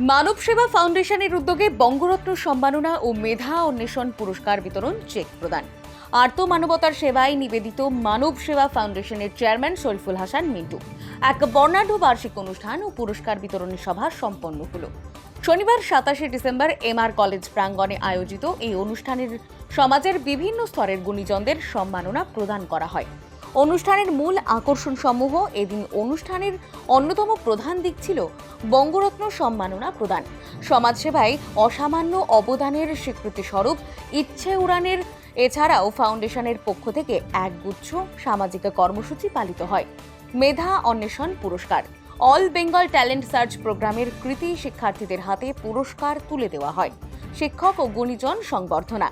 মানব সেবা ফাউন্ডেশনের উদ্যোগে বঙ্গরত্ন সম্মাননা ও মেধা অন্বেষণ পুরস্কার বিতরণ চেক প্রদান। আর্ত মানবতার সেবায় নিবেদিত মানব সেবা ফাউন্ডেশনের চেয়ারম্যান শরীফুল হাসান মিন্টু। এক বর্ণাঢ্য বার্ষিক অনুষ্ঠান ও পুরস্কার বিতরণী সভা সম্পন্ন হলো। শনিবার সাতাশে ডিসেম্বর এমআর কলেজ প্রাঙ্গণে আয়োজিত এই অনুষ্ঠানের সমাজের বিভিন্ন স্তরের গুণীজনদের সম্মাননা প্রদান করা হয়। অনুষ্ঠানের মূল আকর্ষণ সমূহ এদিন অনুষ্ঠানের অন্যতম প্রধান দিক ছিল বঙ্গরত্ন সম্মাননা প্রদান। সমাজসেবায় অসামান্য অবদানের স্বীকৃতি স্বরূপ ইচ্ছে উড়ানের এছাড়াও ফাউন্ডেশনের পক্ষ থেকে একগুচ্ছ সামাজিক কর্মসূচি পালিত হয়। মেধা অন্বেষণ পুরস্কার। অল বেঙ্গল ট্যালেন্ট সার্চ প্রোগ্রামের কৃতি শিক্ষার্থীদের হাতে পুরস্কার তুলে দেওয়া হয়। শিক্ষক ও গুণীজন সংবর্ধনা।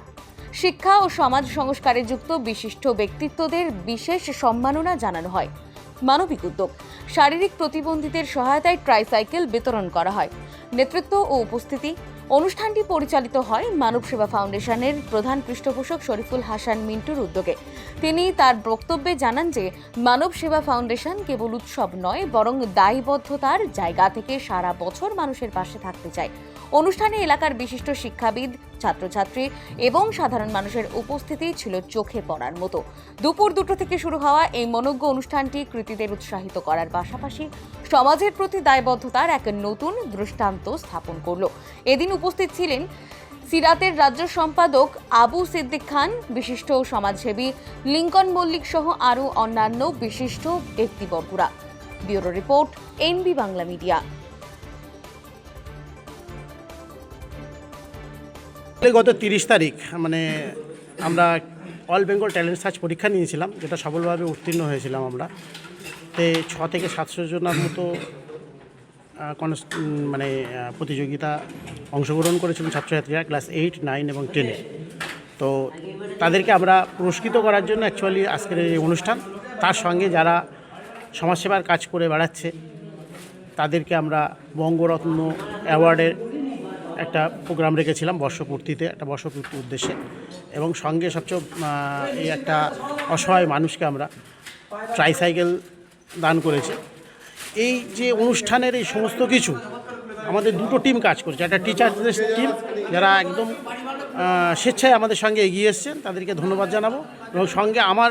শিক্ষা ও সমাজ সংস্কারে যুক্ত বিশিষ্ট ব্যক্তিত্বদের বিশেষ সম্মাননা জানানো হয়। মানবিক উদ্যোগ। শারীরিক প্রতিবন্ধীদের সহায়তায় ট্রাইসাইকেল বিতরণ করা হয়। নেতৃত্ব ও উপস্থিতি। অনুষ্ঠানটি পরিচালিত হয় মানব সেবা ফাউন্ডেশনের প্রধান পৃষ্ঠপোষক শরীফুল হাসান মিন্টুর উদ্যোগে। তিনি তার বক্তব্যে জানান যে, মানব সেবা ফাউন্ডেশন কেবল উৎসব নয়, বরং দায়বদ্ধতার জায়গা থেকে সারা বছর মানুষের পাশে থাকতে চায়। অনুষ্ঠানে এলাকার বিশিষ্ট শিক্ষাবিদ, ছাত্রছাত্রী এবং সাধারণ মানুষের উপস্থিতি ছিল চোখে পড়ার মতো। দুপুর দুটো থেকে শুরু হওয়া এই মনজ্ঞ অনুষ্ঠানটি কৃতিদের উৎসাহিত করার পাশাপাশি সমাজের প্রতি দায়বদ্ধতার এক নতুন দৃষ্টান্ত স্থাপন করল। এদিন উপস্থিত ছিলেন সিরাতের রাজ্য সম্পাদক আবু সিদ্দিক খান, বিশিষ্ট সমাজসেবী লিঙ্কন মল্লিক সহ আরও অন্যান্য বিশিষ্ট ব্যক্তিবর্গরা। Bureau report, NB Bangla media. গত তিরিশ তারিখ মানে আমরা অল বেঙ্গল ট্যালেন্ট সার্চ পরীক্ষা নিয়েছিলাম, যেটা সফলভাবে উত্তীর্ণ হয়েছিলাম আমরা। তে ছ থেকে সাতশো জনের মতো মানে প্রতিযোগিতা অংশগ্রহণ করেছিলেন ছাত্রছাত্রীরা ক্লাস এইট নাইন এবং টেনে তো তাদেরকে আমরা পুরস্কৃত করার জন্য অ্যাকচুয়ালি আজকের এই অনুষ্ঠান, তার সঙ্গে যারা সমাজসেবার কাজ করে বেড়াচ্ছে, তাদেরকে আমরা বঙ্গরত্ন অ্যাওয়ার্ডের একটা প্রোগ্রাম রেখেছিলাম বর্ষপূর্তিতে, একটা বর্ষপূর্তির উদ্দেশ্যে। এবং সঙ্গে সবচেয়ে এই একটা অসহায় মানুষকে আমরা ট্রাইসাইকেল দান করেছি। এই যে অনুষ্ঠানের এই সমস্ত কিছু, আমাদের দুটো টিম কাজ করছে। একটা টিচারদের টিম যারা একদম স্বেচ্ছায় আমাদের সঙ্গে এগিয়ে এসছেন, তাদেরকে ধন্যবাদ জানাব। এবং সঙ্গে আমার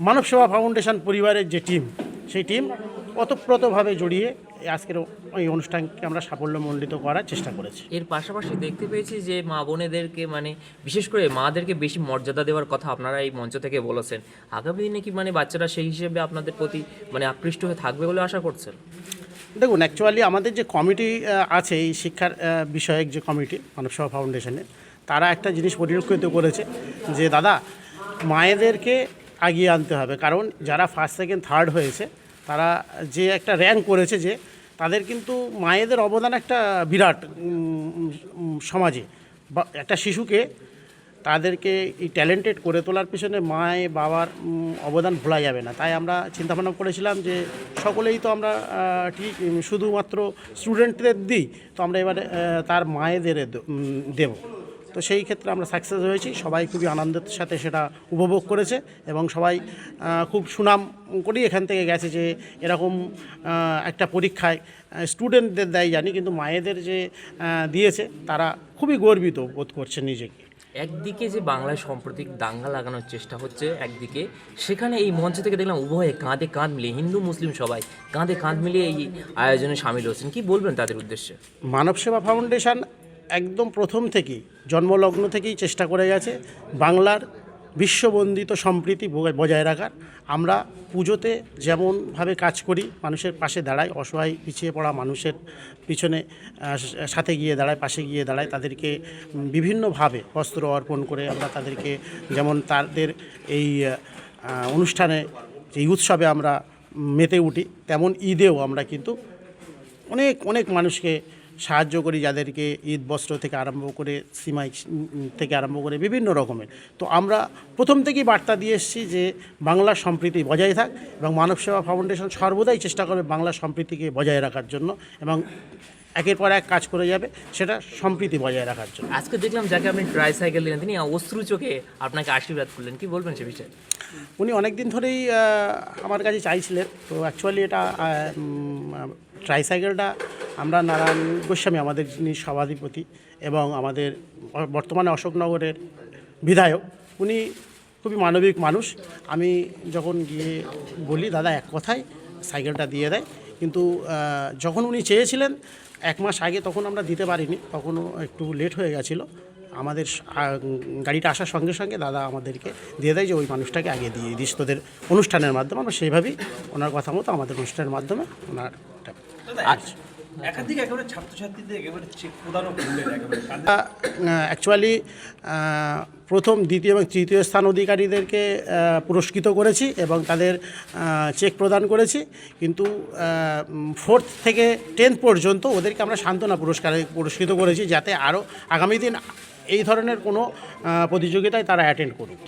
মানব সেবা ফাউন্ডেশন পরিবারের যে টিম সেই টিম ওতপ্রোতভাবে জড়িয়ে আজকের এই অনুষ্ঠানকে আমরা সাফল্যমণ্ডিত করার চেষ্টা করেছি। এর পাশাপাশি দেখতে পেয়েছি যে মা বোনেদেরকে মানে বিশেষ করে মাদেরকে বেশি মর্যাদা দেওয়ার কথা আপনারা এই মঞ্চ থেকে বলেছেন। আগামী দিনে কি মানে বাচ্চারা সেই হিসেবে আপনাদের প্রতি মানে আকৃষ্ট হয়ে থাকবে বলে আশা করছেন? দেখুন অ্যাকচুয়ালি আমাদের যে কমিটি আছে এই শিক্ষার বিষয়ক যে কমিটি মানব সেবা ফাউন্ডেশনে তারা একটা জিনিস পরিলক্ষিত করেছে যে দাদা মায়েদেরকে আগিয়ে আনতে হবে। কারণ যারা ফার্স্ট সেকেন্ড থার্ড হয়েছে তারা যে একটা র্যাঙ্ক করেছে যে তাদের কিন্তু মায়েদের অবদান একটা বিরাট সমাজে। বা একটা শিশুকে তাদেরকে এই ট্যালেন্টেড করে তোলার পিছনে মায়, বাবার অবদান ভোলা যাবে না। তাই আমরা চিন্তাভাবনা করেছিলাম যে সকলেই তো আমরা ঠিক শুধুমাত্র স্টুডেন্টদের দিই, তো আমরা এবারে তার মায়েদের দেব। তো সেই ক্ষেত্রে আমরা সাকসেস হয়েছি। সবাই খুবই আনন্দের সাথে সেটা উপভোগ করেছে এবং সবাই খুব সুনাম করেই এখান থেকে গেছে যে এরকম একটা পরীক্ষায় স্টুডেন্টদের দেয় জানি কিন্তু মায়েদের যে দিয়েছে তারা খুবই গর্বিত বোধ করছে নিজেকে। একদিকে যে বাংলায় সাম্প্রতিক দাঙ্গা লাগানোর চেষ্টা হচ্ছে একদিকে সেখানে এই মঞ্চ থেকে দেখলাম উভয়ে কাঁধে কাঁধ মিলিয়ে হিন্দু মুসলিম সবাই কাঁধে কাঁধ মিলিয়ে এই আয়োজনে সামিল হচ্ছেন। কি বলবেন তাদের উদ্দেশ্যে? মানব সেবা ফাউন্ডেশন একদম প্রথম থেকেই, জন্মলগ্ন থেকেই চেষ্টা করে গেছে বাংলার বিশ্ববন্দিত সম্প্রীতি বজায় রাখার। আমরা পুজোতে যেমনভাবে কাজ করি, মানুষের পাশে দাঁড়াই, অসহায় পিছিয়ে পড়া মানুষের পিছনে সাথে গিয়ে দাঁড়ায়, পাশে গিয়ে দাঁড়ায়, তাদেরকে বিভিন্নভাবে বস্ত্র অর্পণ করে আমরা তাদেরকে যেমন তাদের এই অনুষ্ঠানে, এই উৎসবে আমরা মেতে উঠি, তেমন ঈদেও আমরা কিন্তু অনেক অনেক মানুষকে সাহায্য করি যাদেরকে ঈদ বস্ত্র থেকে আরম্ভ করে সিমাই থেকে আরম্ভ করে বিভিন্ন রকমের। তো আমরা প্রথম থেকেই বার্তা দিয়ে এসেছি যে বাংলার সম্প্রীতি বজায় থাক এবং মানব সেবা ফাউন্ডেশন সর্বদাই চেষ্টা করবে বাংলার সম্প্রীতিকে বজায় রাখার জন্য এবং একের পর এক কাজ করে যাবে সেটা সম্প্রীতি বজায় রাখার জন্য। আজকে দেখলাম যাকে আপনি ট্রাই সাইকেল দিলেন তিনি অশ্রু চোখে আপনাকে আশীর্বাদ করলেন। কি বলবেন সে বিষয়ে? উনি অনেক দিন ধরেই আমার কাছে চাইছিলেন তো অ্যাকচুয়ালি এটা ট্রাইসাইকেলটা আমরা নারায়ণ গোস্বামী, আমাদের যিনি সভাধিপতি এবং আমাদের বর্তমানে অশোকনগরের বিধায়ক, উনি খুবই মানবিক মানুষ। আমি যখন গিয়ে বলি, দাদা, এক কথায় সাইকেলটা দিয়ে দেয়। কিন্তু যখন উনি চেয়েছিলেন, এক মাস আগে তখন আমরা দিতে পারিনি, তখনও একটু লেট হয়ে গেছিল। আমাদের গাড়িটা আসার সঙ্গে সঙ্গে দাদা আমাদেরকে দিয়ে দেয় যে ওই মানুষটাকে আগে দিয়ে দিস। তোদের অনুষ্ঠানের মাধ্যমে আমরা সেইভাবেই ওনার কথা মতো আমাদের অনুষ্ঠানের মাধ্যমে ওনার আচ্ছা একাধিক একেবারে ছাত্রছাত্রীদের একেবারে প্রদানও করলেন একেবারে অ্যাকচুয়ালি প্রথম দ্বিতীয় এবং তৃতীয় স্থান অধিকারীদেরকে পুরস্কৃত করেছি এবং তাদের চেক প্রদান করেছি। কিন্তু ফোর্থ থেকে টেন্থ পর্যন্ত ওদেরকে আমরা সান্ত্বনা পুরস্কারে পুরস্কৃত করেছি যাতে আরও আগামী দিন এই ধরনের কোনো প্রতিযোগিতায় তারা অ্যাটেন্ড করুক।